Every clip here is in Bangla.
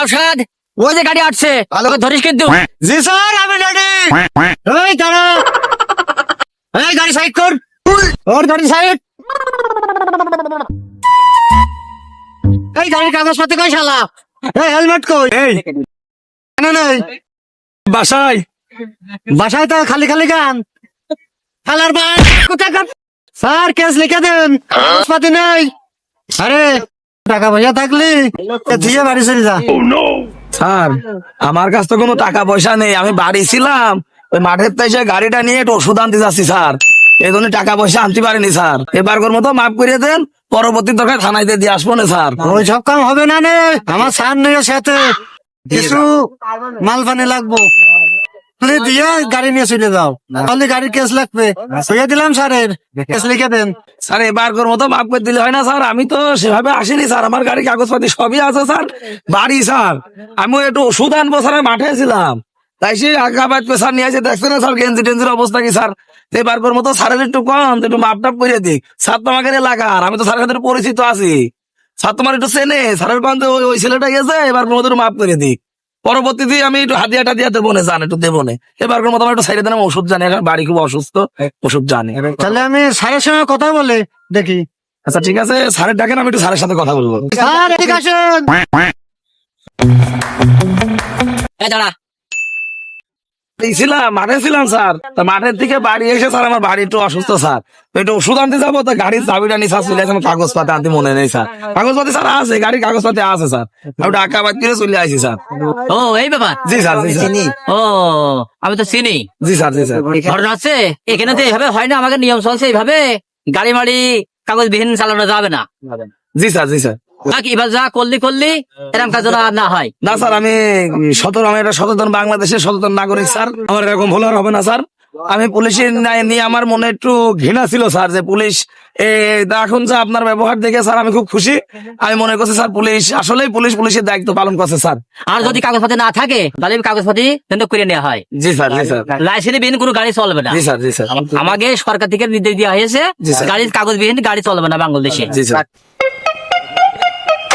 নওশাদ ওই যে গাড়ি আসছে। ওকে ধরিস কিন্তু। জি স্যার আমি রেডি এই দাঁড়া। এই গাড়ি সাইড কর। ওর গাড়ি সাইড এই গাড়ির কাগজপত্র কই শালা? এই হেলমেট কই? এই। কেন নেই বাসায়। বাসায় তো খালি খালি গান। খালার বাস কোথায় স্যার কেস লিখে দেন। কাগজপাতি নেই। আরে টাকা পয়সা থাকলি এ দিয়ে বাড়ি চলে যা। স্যার আমার কাছে তো কোনো টাকা পয়সা নেই আমি বাড়ি ছিলাম। ওই মাঠের তো এসে গাড়িটা নিয়ে একটু ওষুধ আনতে যাচ্ছি স্যার। এই জন্য টাকা পয়সা আনতে পারিনি স্যার। এবার কর মতো মাফ করে দেন পরবর্তী দরকার থানায় দিয়ে দিয়ে আসব না স্যার। ওই সব কাম হবে না নে আমার স্যার নেই সাথে। কিছু মাল পানি লাগবো। তুই দিয়ে গাড়ি নিয়ে চলে যাও। তাহলে গাড়ির কেস লাগবে। হইয়া দিলাম স্যারের। কেস লিখে দেন। স্যার এবার কর মতো মাফ করে দিলে হয় না স্যার? আমি তো সেভাবে আসিনি স্যার। আমার গাড়ি কাগজপাতি সবই আছে স্যার। বাড়ি স্যার। আমি একটু ওষুধ আনব স্যার মাঠে ছিলাম তাই সে আগাবাদ স্যার নিয়ে এসে দেখছে না স্যার গেঞ্জি টেঞ্জির অবস্থা কি স্যার? এবার কর মতো স্যারের একটু কম একটু মাপ টাপ করে দিক। স্যার তো আমাকে এলাকার আমি তো স্যারের সাথে পরিচিত আছি। স্যার তোমার একটু চেনে স্যারের কান্তে ওই ছেলেটা গেছে এবার মতো মাফ করে দিক। পরবর্তীতে আমি একটু হাতিয়া টাতিয়া দেবো না জান একটু দেবো না এবার মতো আমার একটু সাইডে দেন ওষুধ জানি এখন বাড়ি খুব অসুস্থ ওষুধ জানি। তাহলে আমি স্যারের সঙ্গে কথা বলে দেখি। আচ্ছা ঠিক আছে স্যারের ডাকেন আমি একটু স্যারের সাথে কথা বলব। স্যার ঠিক আছে এই দাঁড়া ছিলাম মাঠে ছিলাম স্যার। তা মাঠের থেকে বাড়ি এসে স্যার আমার বাড়ি একটু অসুস্থ স্যার। একটু ওষুধ আনতে যাব তো গাড়ির চাবিটা নিয়ে স্যার চলে আসে আমার কাগজপাতি আনতে মনে নেই স্যার। কাগজপাতি স্যার আছে গাড়ির কাগজপাতি আছে স্যার। আমি টাকা বাদ করে চলে আসি স্যার। ও এই ব্যাপার জি স্যার জি স্যার। ও আমি তো চিনি। জি স্যার জি স্যার। ঘটনা আছে এখানে তো এভাবে হয় না আমাকে নিয়ম চলছে এইভাবে। গাড়ি মাড়ি কাগজ বিহীন চালানো যাবে না। জি স্যার জি স্যার। এবার যা করলি করলি এরকম কাজ না হয়। না স্যার আমি সতর আমি একটা সচেতন বাংলাদেশের সচেতন নাগরিক স্যার। আমার এরকম ভুল আর হবে না স্যার। আমি পুলিশের নিয়ে আমার মনে একটু ঘৃণা ছিল স্যার যে পুলিশ এখন যে আপনার ব্যবহার দেখে স্যার আমি খুব খুশি। আমি মনে করছি স্যার পুলিশ আসলে পুলিশ পুলিশের দায়িত্ব পালন করছে স্যার। আর যদি কাগজপাতি না থাকে তাহলে কাগজপাতি কিন্তু করে নেওয়া হয়। জি স্যার জি স্যার। লাইসেন্স বিহীন কোনো গাড়ি চলবে না। জি স্যার জি স্যার। আমাকে সরকার থেকে নির্দেশ দেওয়া হয়েছে গাড়ির কাগজ বিহীন গাড়ি চলবে না বাংলাদেশে। জি স্যার।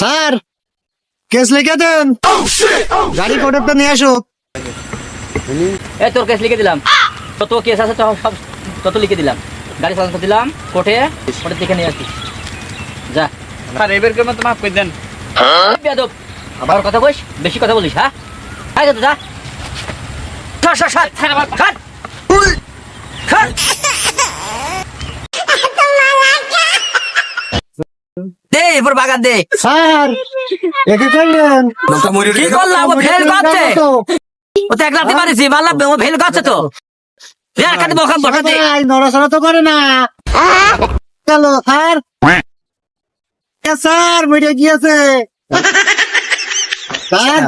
স্যার। কেস লিখে দেন। গাড়ি কোর্টের নিয়ে আসো এই তোর কেস লিখে দিলাম। যত কেস আছে তো সব তত লিখে দিলাম। গাড়ি চালান দিলাম কোর্টে কোর্টে দেখে নিয়ে আসি। যা। স্যার এবার কেমন তো মাফ করে দেন। বেয়াদব আবার কথা বলিস? বেশি কথা বলিস হ্যাঁ? আয় তো যা। সর সর সর খাট খাট এবার বাগান দে। স্যার একে করলেন কি করলাম? ও ফেল করছে ও তো এক লাঠি মারিছি মারলাম ও ফেল করছে তো। খালি বখান বসা দে। নড়াচড়া তো করে না। চলো স্যার। এ, স্যার মরে গিয়েছে। স্যার।